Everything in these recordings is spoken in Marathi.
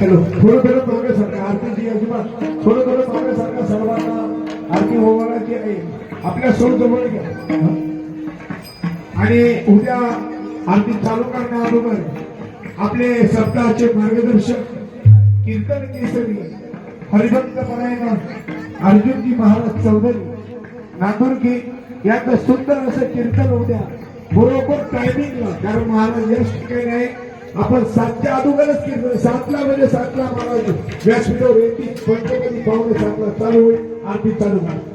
हॅलो थोडं थोडं पाहण्यासारखं आरतीची अजिबात थोडं थोडं पाहण्यासारखं सर्वांना आरती ओवाळायची आहे आपल्या सौ जवळ घ्या. आणि उद्या आरती चालू करण्या अगोदर आपले सप्ताहाचे मार्गदर्शक कीर्तन केसरी हरिभक्त परायण अर्जुनजी महाराज चौधरी नांदुरकी यांचं सुंदर असं कीर्तन उद्या. बरोबर टायमिंगला कारण महाराज याच ठिकाणी आहे. आपण सातच्या अगोदरच कीर्तन सातला म्हणजे सातला महाराज व्यासपीठावर येतील पंचपदी पाहुणे सातला चालू होईल. आरती चालू होईल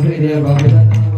Mantri Deva Bhagavad.